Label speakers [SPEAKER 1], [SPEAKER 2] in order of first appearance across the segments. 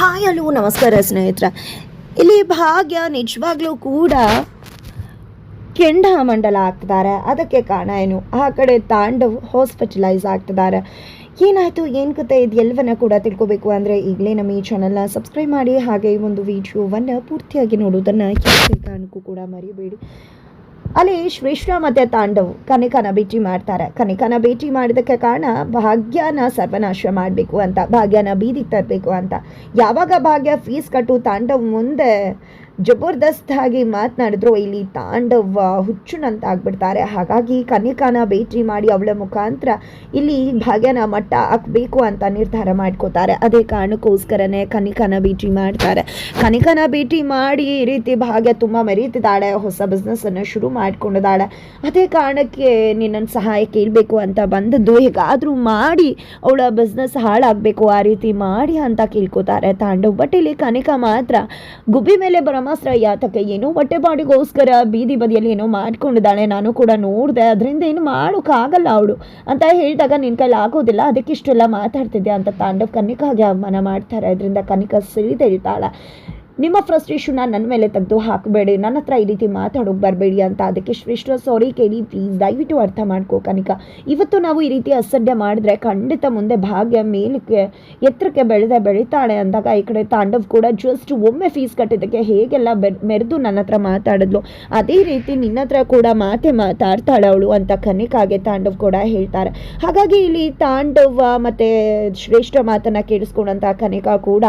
[SPEAKER 1] Hi, hello, ನಮಸ್ಕಾರ ಸ್ನೇಹಿತರೆ. ಇಲ್ಲಿ ಭಾಗ್ಯ ನಿಜವಾಗ್ಲೂ ಕೂಡ ಕೆಂಡ ಮಂಡಲ ಆಗ್ತಿದ್ದಾರೆ. ಅದಕ್ಕೆ ಕಾರಣ ಏನು? ಆ ಕಡೆ ತಾಂಡವ್ ಹಾಸ್ಪಿಟಲೈಸ್ ಆಗ್ತಿದ್ದಾರೆ. ಏನಾಯಿತು? ಏನು ಕತೆ ಇದು ಎಲ್ಲವನ್ನ ಕೂಡ ತಿಳ್ಕೊಬೇಕು ಅಂದರೆ ಈಗಲೇ ನಮ್ಮ ಈ ಚಾನಲ್ನ ಸಬ್ಸ್ಕ್ರೈಬ್ ಮಾಡಿ, ಹಾಗೆ ಈ ಒಂದು ವಿಡಿಯೋವನ್ನು ಪೂರ್ತಿಯಾಗಿ ನೋಡೋದನ್ನು ಕಾರಣಕ್ಕೂ ಕೂಡ ಮರಿಬೇಡಿ. ಅಲ್ಲಿ ಶ್ರೇಷ್ಠ ಮತ್ತು ತಾಂಡವ್, ಕನಿಕನ ಭೇಟಿ ಮಾಡ್ತಾರೆ. ಕನಿಕನ ಭೇಟಿ ಮಾಡಿದಕ್ಕೆ ಕಾರಣ ಭಾಗ್ಯನ ಸರ್ವನಾಶ ಮಾಡಬೇಕು ಅಂತ, ಭಾಗ್ಯನ ಬೀದಿಗೆ ತರಬೇಕು ಅಂತ. ಯಾವಾಗ ಭಾಗ್ಯ ಫೀಸ್ ಕಟ್ಟು ತಾಂಡವ್ ಮುಂದೆ ಜಬರ್ದಸ್ತ್ ಆಗಿ ಮಾತನಾಡಿದ್ರು. ಇಲ್ಲಿ ತಾಂಡವ ಹುಚ್ಚುನಂತ ಆಗ್ಬಿಡ್ತಾರೆ ಹಾಗಾಗಿ ಕನಿಕಾನ ಭೇಟಿ ಮಾಡಿ ಅವಳ ಮುಖಾಂತರ ಇಲ್ಲಿ ಭಾಗ್ಯನ ಮಟ್ಟ ಹಾಕಬೇಕು ಅಂತ ನಿರ್ಧಾರ ಮಾಡ್ಕೋತಾರೆ. ಅದೇ ಕಾರಣಕ್ಕೋಸ್ಕರನೇ ಕನಿಕಾನ ಭೇಟಿ ಮಾಡ್ತಾರೆ. ಕನಿಕಾನ ಭೇಟಿ ಮಾಡಿ ಈ ರೀತಿ ಭಾಗ್ಯ ತುಂಬ ಮೆರೀತಿದ್ದಾಳೆ. ಹೊಸ ಬಿಸ್ನೆಸ್ಸನ್ನು ಶುರು ಮಾಡ್ಕೊಂಡಿದ್ದಾಳೆ. ಅದೇ ಕಾರಣಕ್ಕೆ ನಿನ್ನನ್ನು ಸಹಾಯ ಕೇಳಬೇಕು ಅಂತ ಬಂದದ್ದು. ಹೇಗಾದರೂ ಮಾಡಿ ಅವಳ ಬಿಸ್ನೆಸ್ ಹಾಳಾಗಬೇಕು. ಆ ರೀತಿ ಮಾಡಿ ಅಂತ ಕೇಳ್ಕೊತಾರೆ ತಾಂಡವ್. ಬಟ್ ಇಲ್ಲಿ ಕನಿಕಾ ಮಾತ್ರ ಗುಬ್ಬಿ ಮೇಲೆ ಬ್ರಹ್ಮಾಸ್ತ್ರ ಯಾತಕ್ಕೆ ಏನೋ ಹೊಟ್ಟೆಪಾಡಿಗೋಸ್ಕರ ಬೀದಿ ಬದಿಯಲ್ಲಿ ಏನೋ ಮಾಡ್ಕೊಂಡಿದ್ದಾಳೆ. ನಾನು ಕೂಡ ನೋಡಿದೆ, ಅದರಿಂದ ಏನು ಮಾಡೋಕ್ಕಾಗಲ್ಲ ಅವಳು ಅಂತ ಹೇಳಿದಾಗ ನಿನ್ನ ಕೈಲಿ ಆಗೋದಿಲ್ಲ ಅದಕ್ಕೆ ಇಷ್ಟೆಲ್ಲ ಮಾತಾಡ್ತಿದ್ದೆ ಅಂತ ತಾಂಡವ್ ಕನಿಕಾಗೆ ಅವಮಾನ ಮಾಡ್ತಾರೆ. ಅದರಿಂದ ಕನಿಕ ಸಿರಿದೇಳ್ತಾಳೆ ನಿಮ್ಮ ಫ್ರಸ್ಟ್ರೇಷನ್ನ ನನ್ನ ಮೇಲೆ ತೆಗೆದು ಹಾಕಬೇಡಿ. ನನ್ನ ಹತ್ರ ಈ ರೀತಿ ಮಾತಾಡೋಕೆ ಬರಬೇಡಿ ಅಂತ. ಅದಕ್ಕೆ ಶ್ರೇಷ್ಠ ಸಾರಿ ಕೇಳಿ ಪ್ಲೀಸ್ ದಯವಿಟ್ಟು ಅರ್ಥ ಮಾಡ್ಕೋ ಕನಿಕ. ಇವತ್ತು ನಾವು ಈ ರೀತಿ ಅಸಡ್ಡೆ ಮಾಡಿದ್ರೆ ಖಂಡಿತ ಮುಂದೆ ಭಾಗ್ಯ ಮೇಲಕ್ಕೆ, ಎತ್ತರಕ್ಕೆ ಬೆಳೆದ, ಬೆಳಿತಾಳೆ ಅಂದಾಗ ಈ ಕಡೆ ತಾಂಡವ್ ಕೂಡ ಜಸ್ಟ್ ಒಮ್ಮೆ ಫೀಸ್ ಕಟ್ಟಿದ್ದಕ್ಕೆ ಹೇಗೆಲ್ಲ ಮೆರೆದು ನನ್ನ ಹತ್ರ ಮಾತಾಡಿದ್ಲು. ಅದೇ ರೀತಿ ನಿನ್ನ ಹತ್ರ ಕೂಡ ಮಾತೆ ಮಾತಾಡ್ತಾಳೆ ಅವಳು ಅಂತ ಕನಿಕಾಗೆ ತಾಂಡವ್ ಕೂಡ ಹೇಳ್ತಾರೆ. ಹಾಗಾಗಿ ಇಲ್ಲಿ ತಾಂಡವ ಮತ್ತು ಶ್ರೇಷ್ಠ ಮಾತನ್ನು ಕೇಳಿಸ್ಕೊಂಡಂತ ಕನಿಕಾ ಕೂಡ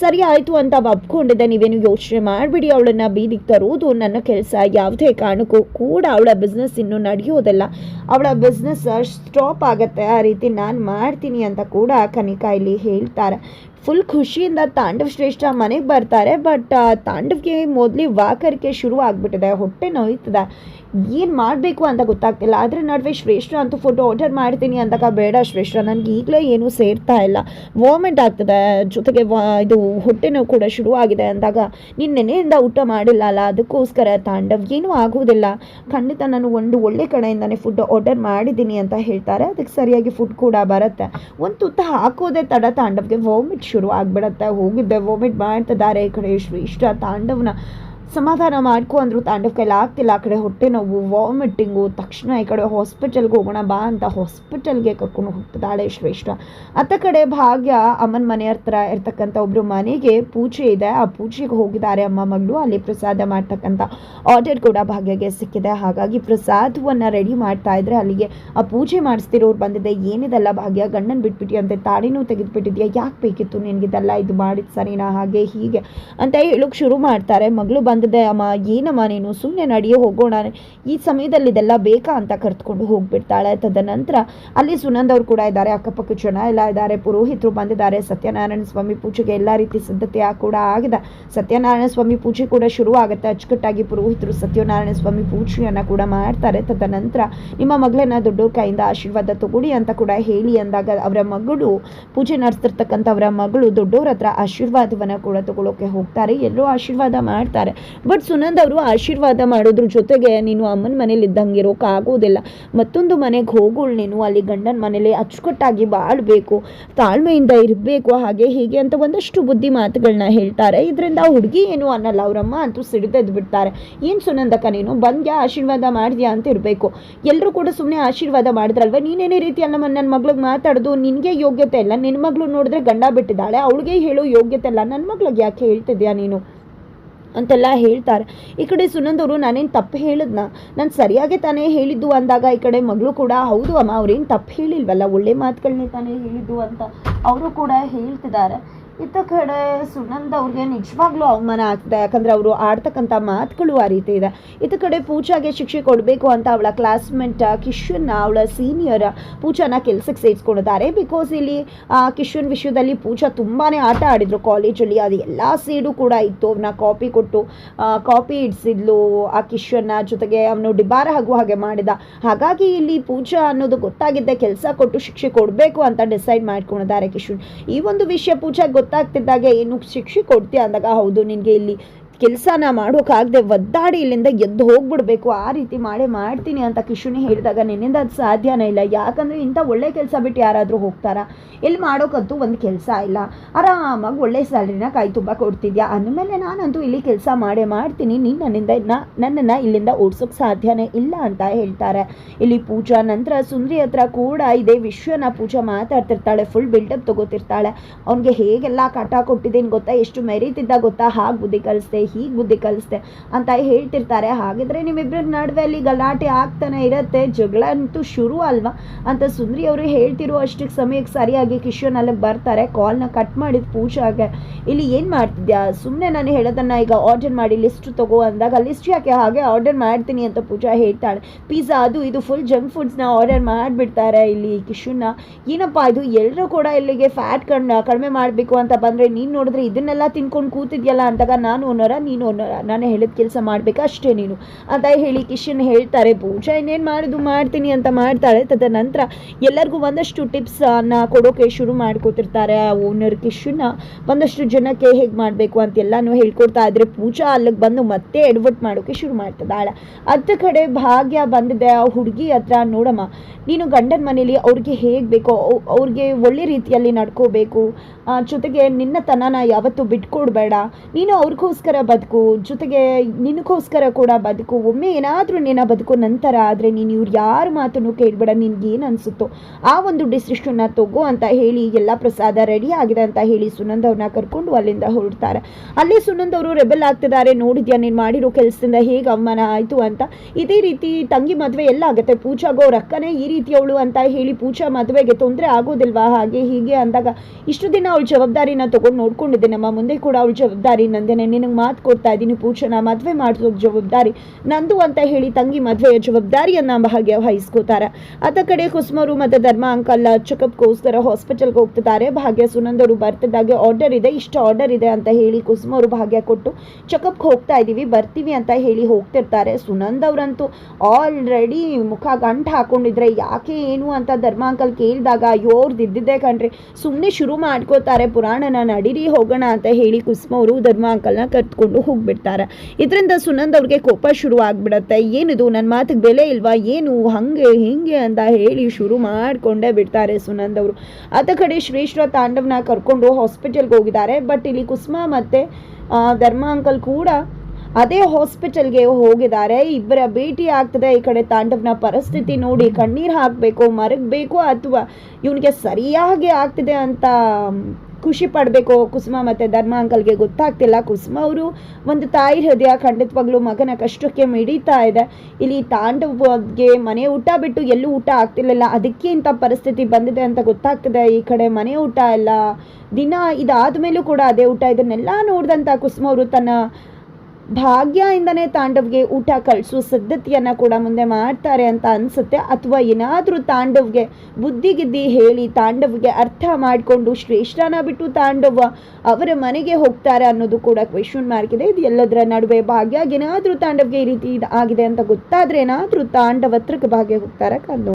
[SPEAKER 1] ಸರಿ ಆಯಿತು ಅಂತ ಒಪ್ಕೊಂಡಿದ್ದೆ. ನೀವೇನು ಯೋಚನೆ ಮಾಡಿಬಿಡಿ ಅವಳನ್ನ. ಬೀದಿಗೆ ತರುವುದು ನನ್ನ ಕೆಲಸ. ಯಾವುದೇ ಕಾರಣಕ್ಕೂ ಕೂಡ ಅವಳ ಬಿಸ್ನೆಸ್ ಇನ್ನೂ ನಡೆಯೋದಲ್ಲ. ಅವಳ ಬಿಸ್ನೆಸ್ ಸ್ಟಾಪ್ ಆಗುತ್ತೆ. ಆ ರೀತಿ ನಾನು ಮಾಡ್ತೀನಿ ಅಂತ ಕೂಡ ಕನಿಕಾ ಇಲ್ಲಿ ಹೇಳ್ತಾರೆ. ಫುಲ್ ಖುಷಿಯಿಂದ ತಾಂಡವ್ ಶ್ರೇಷ್ಠ ಮನೆಗೆ ಬರ್ತಾರೆ, ಬಟ್ ತಾಂಡವ್ಗೆ ಮೊದಲೇ ವಾಕರಿಕೆ ಶುರು ಆಗಿಬಿಟ್ಟಿದೆ, ಹೊಟ್ಟೆ ನೋಯ್ತದೆ. ಏನು ಮಾಡಬೇಕು ಅಂತ ಗೊತ್ತಾಗ್ತಿಲ್ಲ, ಆದರೆ ನಡುವೆ ಶ್ರೇಷ್ಠ ಅಂತೂ ಫುಡ್ ಆರ್ಡರ್ ಮಾಡ್ತೀನಿ ಅಂದಾಗ ಬೇಡ ಶ್ರೇಷ್ಠ, ನನಗೆ ಈಗಲೇ ಏನೂ ಸೇರ್ತಾ ಇಲ್ಲ. ವಾಮಿಟ್ ಆಗ್ತದೆ, ಜೊತೆಗೆ ವಾ, ಇದು ಹೊಟ್ಟೆ ನೋವು ಕೂಡ ಶುರು ಆಗಿದೆ ಅಂದಾಗ, ನೀನು ನೆನೆಯಿಂದ ಊಟ ಮಾಡಿಲ್ಲ ಅಲ್ಲ ಅದಕ್ಕೋಸ್ಕರ ತಾಂಡವ್ ಏನೂ ಆಗೋದಿಲ್ಲ. ಖಂಡಿತ ನಾನು ಒಂದು ಒಳ್ಳೆ ಕಡೆಯಿಂದನೇ ಫುಡ್ ಆರ್ಡರ್ ಮಾಡಿದ್ದೀನಿ ಅಂತ ಹೇಳ್ತಾರೆ, ಅದಕ್ಕೆ ಸರಿಯಾಗಿ ಫುಡ್ ಕೂಡ ಬರುತ್ತೆ. ಒಂದು ತುತ್ತ ಹಾಕೋದೇ ತಡ ತಾಂಡವ್ಗೆ ವಾಮಿಟ್ ಶುರು ಆಗಿಬಿಡತ್ತೆ ಹೋಗಿದ್ದೆ ವಾಮಿಟ್ ಮಾಡ್ತಿದ್ದಾರೆ ಈ ಕಡೆ ಶ್ರೇಷ್ಠ ತಾಂಡವ್ನ ಸಮಾಧಾನ ಮಾಡ್ಕೊ ಅಂದ್ರು ತಾಂಡವ್ ಕೈಲಿ ಆಗ್ತಿಲ್ಲ. ಆ ಕಡೆ ಹೊಟ್ಟೆ ನೋವು ವಾಮಿಟಿಂಗು ತಕ್ಷಣ ಈ ಕಡೆ ಹಾಸ್ಪಿಟಲ್ಗೆ ಹೋಗೋಣ ಬಾ ಅಂತ ಹಾಸ್ಪಿಟಲ್ಗೆ ಕರ್ಕೊಂಡು ಹೋಗ್ತಿದ್ದಾಳೆ ಶ್ರೇಷ್ಠ. ಅತ್ತ ಕಡೆ ಭಾಗ್ಯ ಅಮ್ಮನ ಮನೆ ಹತ್ರ ಇರ್ತಕ್ಕಂಥ ಒಬ್ಬರು ಮನೆಗೆ ಪೂಜೆ ಇದೆ. ಆ ಪೂಜೆಗೆ ಹೋಗಿದ್ದಾರೆ ಅಮ್ಮ ಮಗಳು. ಅಲ್ಲಿ ಪ್ರಸಾದ ಮಾಡ್ತಕ್ಕಂಥ ಆರ್ಡರ್ ಕೂಡ ಭಾಗ್ಯಗೆ ಸಿಕ್ಕಿದೆ. ಹಾಗಾಗಿ ಪ್ರಸಾದವನ್ನು ರೆಡಿ ಮಾಡ್ತಾ ಇದ್ರೆ ಅಲ್ಲಿಗೆ ಆ ಪೂಜೆ ಮಾಡಿಸ್ತಿರೋರು ಬಂದಿದೆ. ಏನಿದೆಲ್ಲ ಭಾಗ್ಯ? ಗಂಡನ ಬಿಟ್ಬಿಟ್ಟು ಅಂತೆ, ತಾಳಿನೂ ತೆಗೆದುಬಿಟ್ಟಿದ್ಯಾ? ಯಾಕೆ ಬೇಕಿತ್ತು ನಿನಗಿದೆಲ್ಲ? ಇದು ಮಾಡಿದ ಸರಿನಾ? ಹಾಗೆ ಹೀಗೆ ಅಂತ ಹೇಳೋಕೆ ಶುರು ಮಾಡ್ತಾರೆ. ಮಗಳು ಬಂದಿದೆ ಅಮ್ಮ, ಏನಮ್ಮ ನೀನು? ಸುಮ್ಮನೆ ನಡೆಯೋ, ಹೋಗೋಣ. ಈ ಸಮಯದಲ್ಲಿ ಇದೆಲ್ಲ ಬೇಕಾ? ಅಂತ ಕರೆದುಕೊಂಡು ಹೋಗ್ಬಿಡ್ತಾಳೆ. ತದನಂತರ ಅಲ್ಲಿ ಸುನಂದ್ ಅವರು ಕೂಡ ಇದ್ದಾರೆ. ಅಕ್ಕಪಕ್ಕ ಜನ ಎಲ್ಲ ಇದ್ದಾರೆ. ಪುರೋಹಿತರು ಬಂದಿದ್ದಾರೆ. ಸತ್ಯನಾರಾಯಣ ಸ್ವಾಮಿ ಪೂಜೆಗೆ ಎಲ್ಲ ರೀತಿ ಸಿದ್ಧತೆ ಕೂಡ ಆಗಿದೆ. ಸತ್ಯನಾರಾಯಣ ಸ್ವಾಮಿ ಪೂಜೆ ಕೂಡ ಶುರು ಆಗುತ್ತೆ ಅಚ್ಚುಕಟ್ಟಾಗಿ ಪುರೋಹಿತರು ಸತ್ಯನಾರಾಯಣ ಸ್ವಾಮಿ ಪೂಜೆಯನ್ನು ಕೂಡ ಮಾಡ್ತಾರೆ. ತದನಂತರ ನಿಮ್ಮ ಮಗಳನ್ನ ದೊಡ್ಡ ಕೈಯಿಂದ ಆಶೀರ್ವಾದ ತಗೊಳ್ಳಿ ಅಂತ ಕೂಡ ಹೇಳಿ ಅಂದಾಗ ಅವರ ಮಗಳು, ಪೂಜೆ ನಡೆಸ್ತಿರ್ತಕ್ಕಂಥ ಅವರ ಮಗಳು ದೊಡ್ಡವ್ರ ಹತ್ರ ಆಶೀರ್ವಾದವನ್ನು ಕೂಡ ತಗೊಳ್ಳೋಕೆ ಹೋಗ್ತಾರೆ. ಎಲ್ಲರೂ ಆಶೀರ್ವಾದ ಮಾಡ್ತಾರೆ. ಬಟ್ ಸುನಂದ್ ಅವರು ಆಶೀರ್ವಾದ ಮಾಡೋದ್ರ ಜೊತೆಗೆ ನೀನು ಅಮ್ಮನ ಮನೇಲಿ ಇದ್ದಂಗೆ ಆಗೋದಿಲ್ಲ. ಮತ್ತೊಂದು ಮನೆಗೆ ಹೋಗೋಳು ನೀನು, ಅಲ್ಲಿ ಗಂಡನ ಮನೇಲಿ ಅಚ್ಚುಕಟ್ಟಾಗಿ ಬಾಳಬೇಕು, ತಾಳ್ಮೆಯಿಂದ ಇರಬೇಕು, ಹಾಗೆ ಹೀಗೆ ಅಂತ ಒಂದಷ್ಟು ಬುದ್ಧಿ ಮಾತುಗಳನ್ನ ಹೇಳ್ತಾರೆ. ಇದರಿಂದ ಹುಡುಗಿ ಏನು ಅನ್ನಲ್ಲ, ಅವರಮ್ಮ ಅಂತೂ ಸಿಡಿದೆದ್ದು ಬಿಡ್ತಾರೆ. ಏನು ಸುನಂದಕ್ಕ ನೀನು? ಬಂದ್ಯಾ, ಆಶೀರ್ವಾದ ಮಾಡಿದ್ಯಾ ಅಂತ ಇರಬೇಕು. ಎಲ್ಲರೂ ಕೂಡ ಸುಮ್ಮನೆ ಆಶೀರ್ವಾದ ಮಾಡಿದ್ರಲ್ವ? ನೀನೇನೇ ರೀತಿ ಅಲ್ಲ ನನ್ನ ಮಗಳಿಗೆ ಮಾತಾಡೋದು, ನಿನಗೆ ಯೋಗ್ಯತೆ ಇಲ್ಲ. ನಿನ್ನ ಮಗಳು ನೋಡಿದ್ರೆ ಗಂಡ ಬಿಟ್ಟಿದ್ದಾಳೆ, ಅವಳಿಗೆ ಹೇಳೋ ಯೋಗ್ಯತೆ ಇಲ್ಲ. ನನ್ನ ಮಗಳಿಗೆ ಯಾಕೆ ಹೇಳ್ತಿದ್ಯಾ ನೀನು? ಅಂತೆಲ್ಲ ಹೇಳ್ತಾರೆ. ಈ ಕಡೆ ಸುನಂದವರು ನಾನೇನು ತಪ್ಪು ಹೇಳಿದ್ನ? ನಾನು ಸರಿಯಾಗಿ ತಾನೇ ಹೇಳಿದ್ದು ಅಂದಾಗ ಈ ಕಡೆ ಮಗಳು ಕೂಡ, ಹೌದು ಅಮ್ಮ, ಅವ್ರೇನು ತಪ್ಪು ಹೇಳಿಲ್ವಲ್ಲ? ಒಳ್ಳೆ ಮಾತುಗಳನ್ನೇ ತಾನೇ ಹೇಳಿದ್ದು ಅಂತ ಅವರು ಕೂಡ ಹೇಳ್ತಿದ್ದಾರೆ. ಇತ್ತ ಕಡೆ ಸುನಂದ್ ಅವ್ರಿಗೆ ನಿಜವಾಗ್ಲೂ ಅವಮಾನ ಆಗ್ತಿದೆ. ಯಾಕಂದರೆ ಅವರು ಆಡ್ತಕ್ಕಂಥ ಮಾತುಗಳು ಆ ರೀತಿ ಇದೆ. ಇತ್ತ ಕಡೆ ಪೂಜಾಗೆ ಶಿಕ್ಷೆ ಕೊಡಬೇಕು ಅಂತ ಅವಳ ಕ್ಲಾಸ್ಮೇಟ್ ಕಿಶನ್, ಅವಳ ಸೀನಿಯರ್ ಪೂಜಾನ ಕೆಲ್ಸಕ್ಕೆ ಸೇರಿಸ್ಕೊಂಡಿದ್ದಾರೆ. ಬಿಕಾಸ್ ಇಲ್ಲಿ ಕಿಶನ್ ವಿಷಯದಲ್ಲಿ ಪೂಜಾ ತುಂಬಾ ಆಟ ಆಡಿದ್ರು ಕಾಲೇಜಲ್ಲಿ ಅದು ಎಲ್ಲ ಸೀಡು ಕೂಡ ಇತ್ತು. ಅವನ್ನ ಕಾಪಿ ಕೊಟ್ಟು ಕಾಪಿ ಇಡ್ಸಿದ್ಲು ಆ ಕಿಶನ್ನ. ಜೊತೆಗೆ ಅವನು ಡಿಬಾರ ಆಗುವ ಹಾಗೆ ಮಾಡಿದ. ಹಾಗಾಗಿ ಇಲ್ಲಿ ಪೂಜಾ ಅನ್ನೋದು ಗೊತ್ತಾಗಿದ್ದೆ. ಕೆಲಸ ಕೊಟ್ಟು ಶಿಕ್ಷೆ ಕೊಡಬೇಕು ಅಂತ ಡಿಸೈಡ್ ಮಾಡ್ಕೊಂಡಿದ್ದಾರೆ ಕಿಶನ್. ಈ ಒಂದು ವಿಷಯ ಪೂಜಾಗೆ ಗೊತ್ತಾಗ್ತಿದ್ದಾಗೆ ಏನು ಶಿಕ್ಷೆ ಕೊಡ್ತೀಯ? ಅಂದಾಗ ಹೌದು ನಿನಗೆ ಇಲ್ಲಿ ಕೆಲಸನ ಮಾಡೋಕ್ಕಾಗದೆ ಒದ್ದಾಡಿ ಇಲ್ಲಿಂದ ಎದ್ದು ಹೋಗ್ಬಿಡ್ಬೇಕು. ಆ ರೀತಿ ಮಾಡೇ ಮಾಡ್ತೀನಿ ಅಂತ ಕಿಶುನಿ ಹೇಳಿದಾಗ ನಿನ್ನಿಂದ ಅದು ಸಾಧ್ಯನೇ ಇಲ್ಲ. ಯಾಕಂದರೆ ಇಂಥ ಒಳ್ಳೆ ಕೆಲಸ ಬಿಟ್ಟು ಯಾರಾದರೂ ಹೋಗ್ತಾರಾ? ಇಲ್ಲಿ ಮಾಡೋಕ್ಕಂತೂ ಒಂದು ಕೆಲಸ ಇಲ್ಲ. ಆರಾಮಾಗಿ ಒಳ್ಳೆ ಸ್ಯಾಲ್ರಿನ ಕೈ ತುಂಬ ಕೊಡ್ತಿದ್ಯಾ? ಅಂದಮೇಲೆ ನಾನಂತೂ ಇಲ್ಲಿ ಕೆಲಸ ಮಾಡೇ ಮಾಡ್ತೀನಿ. ನೀನು ನನ್ನಿಂದ ನನ್ನನ್ನು ಇಲ್ಲಿಂದ ಓಡಿಸೋಕ್ಕೆ ಸಾಧ್ಯನೇ ಇಲ್ಲ ಅಂತ ಹೇಳ್ತಾರೆ. ಇಲ್ಲಿ ಪೂಜಾ ನಂತರ ಸುಂದ್ರಿ ಹತ್ರ ಕೂಡ ಇದೇ. ವಿಶ್ವನ ಪೂಜಾ ಮಾತಾಡ್ತಿರ್ತಾಳೆ. ಫುಲ್ ಬಿಲ್ಡಪ್ ತಗೋತಿರ್ತಾಳೆ. ಅವನಿಗೆ ಹೇಗೆಲ್ಲ ಕಾಟ ಕೊಟ್ಟಿದ್ದೀನಿ ಗೊತ್ತಾ? ಎಷ್ಟು ಮೆರೀತಿದ್ದ ಗೊತ್ತಾ? ಹಾಗೆ ಬುದ್ಧಿ ಕಲಿಸ್ದೆ. ಹೀಗೆ ಬುದ್ಧಿ ಕಲಿಸ್ದೆ ಅಂತ ಹೇಳ್ತಿರ್ತಾರೆ. ಹಾಗಿದ್ರೆ ನಿಮ್ಮಿಬ್ಬರ ನಡುವೆ ಅಲ್ಲಿ ಗಲಾಟೆ ಆಗ್ತಾನೆ ಇರುತ್ತೆ. ಜಗಳ ಅಂತೂ ಶುರು ಅಲ್ವಾ? ಅಂತ ಸುಂದ್ರಿ ಅವರು ಹೇಳ್ತಿರೋ ಅಷ್ಟಕ್ಕೆ ಸಮಯಕ್ಕೆ ಸರಿಯಾಗಿ ಕಿಶೋನ್ ಅಲ್ಲಿ ಬರ್ತಾರೆ ಕಾಲ್ನ ಕಟ್ ಮಾಡಿದ ಪೂಜಾಗೆ ಇಲ್ಲಿ ಏನು ಮಾಡ್ತಿದ್ಯಾ? ಸುಮ್ಮನೆ ನಾನು ಹೇಳೋದನ್ನ ಈಗ ಆರ್ಡರ್ ಮಾಡಿ ಲಿಸ್ಟ್ ತಗೋ ಅಂದಾಗ ಲಿಸ್ಟ್ ಯಾಕೆ? ಹಾಗೆ ಆರ್ಡರ್ ಮಾಡ್ತೀನಿ ಅಂತ ಪೂಜಾ ಹೇಳ್ತಾಳೆ. ಪಿಜ್ಜಾ ಅದು ಇದು ಫುಲ್ ಜಂಕ್ ಫುಡ್ಸ್ನ ಆರ್ಡರ್ ಮಾಡಿಬಿಡ್ತಾರೆ ಇಲ್ಲಿ ಕಿಶುನ ಏನಪ್ಪ ಇದು? ಎಲ್ಲರೂ ಕೂಡ ಇಲ್ಲಿಗೆ ಫ್ಯಾಟ್ ಕಣ್ಣು ಕಡಿಮೆ ಮಾಡಬೇಕು ಅಂತ ಬಂದರೆ ನೀನು ನೋಡಿದ್ರೆ ಇದನ್ನೆಲ್ಲ ತಿನ್ಕೊಂಡು ಕೂತಿದ್ಯಲ್ಲ ಅಂದಾಗ ನಾನು ಓನರ ನೀನು ನಾನು ಹೇಳಿದ ಕೆಲಸ ಮಾಡಬೇಕು, ಅಷ್ಟೇ ನೀನು. ಅಂತ ಹೇಳಿ ಕಿಶನ್ ಹೇಳ್ತಾರೆ, ಪೂಜಾ ಇನ್ನೇನು ಮಾಡೋದು, ಮಾಡ್ತೀನಿ ಅಂತ ಮಾಡ್ತಾಳೆ. ತದನಂತರ ಎಲ್ಲರಿಗೂ ಒಂದಷ್ಟು ಟಿಪ್ಸನ್ನು ಕೊಡೋಕೆ ಶುರು ಮಾಡ್ಕೊತಿರ್ತಾರೆ ಆ ಓನರ್ ಕಿಶನ್ನ. ಒಂದಷ್ಟು ಜನಕ್ಕೆ ಹೇಗೆ ಮಾಡಬೇಕು ಅಂತೆಲ್ಲನೂ ಹೇಳ್ಕೊಡ್ತಾ ಇದ್ರೆ ಪೂಜಾ ಅಲ್ಲಿಗೆ ಬಂದು ಮತ್ತೆ ಎಡ್ವರ್ಟ್ ಮಾಡೋಕೆ ಶುರು ಮಾಡ್ತದಾಳ ಅತ್ತ ಕಡೆ ಭಾಗ್ಯ ಬಂದಿದೆ, ಆ ಹುಡುಗಿ ಹತ್ರ ನೋಡಮ್ಮ, ನೀನು ಗಂಡನ ಮನೇಲಿ ಅವ್ರಿಗೆ ಹೇಗೆ ಬೇಕೋ, ಅವ್- ಅವ್ರಿಗೆ ಒಳ್ಳೆ ರೀತಿಯಲ್ಲಿ ನಡ್ಕೋಬೇಕು. ಜೊತೆಗೆ ನಿನ್ನ ತನನ ಯಾವತ್ತೂ ಬಿಟ್ಕೊಡ್ಬೇಡ. ನೀನು ಅವ್ರಿಗೋಸ್ಕರ ಬದುಕು, ಜೊತೆಗೆ ನಿನಗೋಸ್ಕರ ಕೂಡ ಬದುಕು. ಒಮ್ಮೆ ಏನಾದರೂ ನಿನ್ನ ಬದುಕು ನಂತರ ಆದರೆ ನೀನು ಇವ್ರು ಯಾರ ಮಾತನ್ನು ಕೇಳಬೇಡ, ನಿನಗೇನು ಅನಿಸುತ್ತೋ? ಆ ಒಂದು ಡಿಸಿಷನ್ನ ತಗೋ ಅಂತ ಹೇಳಿ ಎಲ್ಲ ಪ್ರಸಾದ ರೆಡಿ ಆಗಿದೆ ಅಂತ ಹೇಳಿ ಸುನಂದ್ ಅವ್ರನ್ನ ಕರ್ಕೊಂಡು ಅಲ್ಲಿಂದ ಹೊರಡ್ತಾರೆ. ಅಲ್ಲಿ ಸುನಂದ್ ಅವರು ರೆಬೆಲ್ ಆಗ್ತಿದ್ದಾರೆ, ನೋಡಿದ್ಯಾ ನೀನು ಮಾಡಿರೋ ಕೆಲಸದಿಂದ ಹೇಗೆ ಅವಮಾನ ಆಯಿತು ಅಂತ? ಇದೇ ರೀತಿ ತಂಗಿ ಮದುವೆ ಎಲ್ಲ ಆಗುತ್ತೆ, ಪೂಜಾಗೋ ಅವ್ರ ಈ ರೀತಿಯವಳು ಅಂತ ಹೇಳಿ ಪೂಜಾ ಮದುವೆಗೆ ತೊಂದರೆ ಆಗೋದಿಲ್ವಾ? ಹಾಗೆ ಹೀಗೆ ಅಂದಾಗ ಇಷ್ಟು ದಿನ ಅವಳ ಜವಾಬ್ದಾರಿನ ತಗೊಂಡು ನೋಡ್ಕೊಂಡಿದ್ದೆ, ನಮ್ಮ ಮುಂದೆ ಕೂಡ ಅವಳ ಜವಾಬ್ದಾರಿ ನಂದೇನೆ. ನಿನಗೆ ಮಾತು ಕೊಡ್ತಾ ಇದ್ದೀನಿ. ಪೂಜನ ಮದುವೆ ಮಾಡಿಸೋ ಜವಾಬ್ದಾರಿ ನಂದು ಅಂತ ಹೇಳಿ ತಂಗಿ ಮದುವೆಯ ಜವಾಬ್ದಾರಿಯನ್ನು ಭಾಗ್ಯ ವಹಿಸ್ಕೋತಾರೆ. ಅದ ಕಡೆ ಕುಸುಮರು ಮತ್ತು ಧರ್ಮ ಅಂಕಲ್ ಚೆಕಪ್ಗೋಸ್ಕರ ಹಾಸ್ಪಿಟಲ್ಗೆ ಹೋಗ್ತಿದ್ದಾರೆ. ಭಾಗ್ಯ ಸುನಂದರು ಬರ್ತಿದ್ದಾಗೆ ಆರ್ಡರ್ ಇದೆ, ಇಷ್ಟು ಆರ್ಡರ್ ಇದೆ ಅಂತ ಹೇಳಿ ಕುಸುಮರು ಭಾಗ್ಯ ಕೊಟ್ಟು ಚೆಕಪ್ಗೆ ಹೋಗ್ತಾ ಇದ್ದೀವಿ ಬರ್ತೀವಿ ಅಂತ ಹೇಳಿ ಹೋಗ್ತಿರ್ತಾರೆ. ಸುನಂದ್ ಅವರಂತೂ ಆಲ್ರೆಡಿ ಮುಖ ಗಂಟು ಹಾಕೊಂಡಿದ್ರೆ ಯಾಕೆ ಏನು ಅಂತ ಧರ್ಮ ಅಂಕಲ್ ಕೇಳಿದಾಗ ಅಯ್ಯೋ ಅವ್ರದ್ದು ಇದ್ದಿದ್ದೆ ಕಣ್ರಿ ಸುಮ್ಮನೆ ಶುರು ಮಾಡ್ಕೋತಾರೆ, ಪುರಾಣನ ನಡೀರಿ ಹೋಗೋಣ ಅಂತ ಹೇಳಿ ಕುಸುಮ ಅವರು ಧರ್ಮ ಅಂಕಲ್ನ ಕರ್ತ್ಕೊಂಡು ಹೋಗ್ಬಿಡ್ತಾರೆ. ಇದರಿಂದ ಸುನಂದ್ ಅವ್ರಿಗೆ ಕೋಪ ಶುರು ಆಗ್ಬಿಡತ್ತೆ. ಏನಿದು ನನ್ನ ಮಾತಿಗೆ ಬೆಲೆ ಇಲ್ವಾ? ಏನು? ಹಂಗೆ, ಹಿಂಗೆ ಅಂತ ಹೇಳಿ ಶುರು ಮಾಡಿಕೊಂಡೇ ಬಿಡ್ತಾರೆ ಸುನಂದ್ ಅವರು. ಆತ ಕಡೆ ಶ್ರೇಷ್ಠ ತಾಂಡವ್ನ ಕರ್ಕೊಂಡು ಹಾಸ್ಪಿಟಲ್ಗೆ ಹೋಗಿದ್ದಾರೆ. ಬಟ್ ಇಲ್ಲಿ ಕುಸುಮ ಮತ್ತು ಧರ್ಮ ಅಂಕಲ್ ಕೂಡ ಅದೇ ಹಾಸ್ಪಿಟಲ್ಗೆ ಹೋಗಿದ್ದಾರೆ. ಇಬ್ಬರ ಭೇಟಿ ಆಗ್ತದೆ ಈ ಕಡೆ ತಾಂಡವನ ಪರಿಸ್ಥಿತಿ ನೋಡಿ. ಕಣ್ಣೀರು ಹಾಕಬೇಕು, ಮರಗಬೇಕು ಅಥವಾ ಇವನಿಗೆ ಸರಿಯಾಗಿ ಆಗ್ತಿದೆ ಅಂತ ಖುಷಿ ಪಡಬೇಕು. ಕುಸುಮ ಮತ್ತು ಧರ್ಮ ಅಂಕಲ್ಗೆ ಗೊತ್ತಾಗ್ತಿಲ್ಲ. ಕುಸುಮ ಅವರು ಒಂದು ತಾಯಿ ಹೃದಯ, ಖಂಡಿತವಾಗ್ಲೂ ಮಗನ ಕಷ್ಟಕ್ಕೆ ಮಿಡಿತಾ ಇದೆ. ಇಲ್ಲಿ ತಾಂಡವಗೆ ಮನೆ ಊಟ ಬಿಟ್ಟು ಎಲ್ಲೂ ಊಟ ಆಗ್ತಿರ್ಲಿಲ್ಲ. ಅದಕ್ಕೆ ಇಂಥ ಪರಿಸ್ಥಿತಿ ಬಂದಿದೆ ಅಂತ ಗೊತ್ತಾಗ್ತದೆ. ಈ ಕಡೆ ಮನೆ ಊಟ ಎಲ್ಲ ದಿನ ಇದಾದ ಮೇಲೂ ಕೂಡ ಅದೇ ಊಟ ಇದನ್ನೆಲ್ಲ ನೋಡಿದಂಥ ಕುಸುಮ ಅವರು ತನ್ನ ಭಾಗ್ಯದಿಂದನೇ ತಾಂಡವ್ಗೆ ಊಟ ಕಳಿಸೋ, ಸಿದ್ಧತೆಯನ್ನು ಕೂಡ ಮುಂದೆ ಮಾಡ್ತಾರೆ ಅಂತ ಅನಿಸುತ್ತೆ. ಅಥವಾ ಏನಾದರೂ ತಾಂಡವ್ಗೆ ಬುದ್ಧಿಗಿದ್ದಿ ಹೇಳಿ ತಾಂಡವ್ಗೆ ಅರ್ಥ ಮಾಡಿಕೊಂಡು ಶ್ರೇಷ್ಠನ ಬಿಟ್ಟು ತಾಂಡವ ಅವರ ಮನೆಗೆ ಹೋಗ್ತಾರೆ ಅನ್ನೋದು ಕೂಡ ಕ್ವೆಶನ್ ಮಾರ್ಕ್ ಇದೆ. ಇದು ಎಲ್ಲದರ ನಡುವೆ ಭಾಗ್ಯ, ಏನಾದರೂ ತಾಂಡವ್ಗೆ ಈ ರೀತಿ ಆಗಿದೆ ಅಂತ ಗೊತ್ತಾದ್ರೆ ಏನಾದರೂ ತಾಂಡವ ಹತ್ರಕ್ಕೆ ಭಾಗ್ಯ ಹೋಗ್ತಾರೆ ಕಣ್ಣು.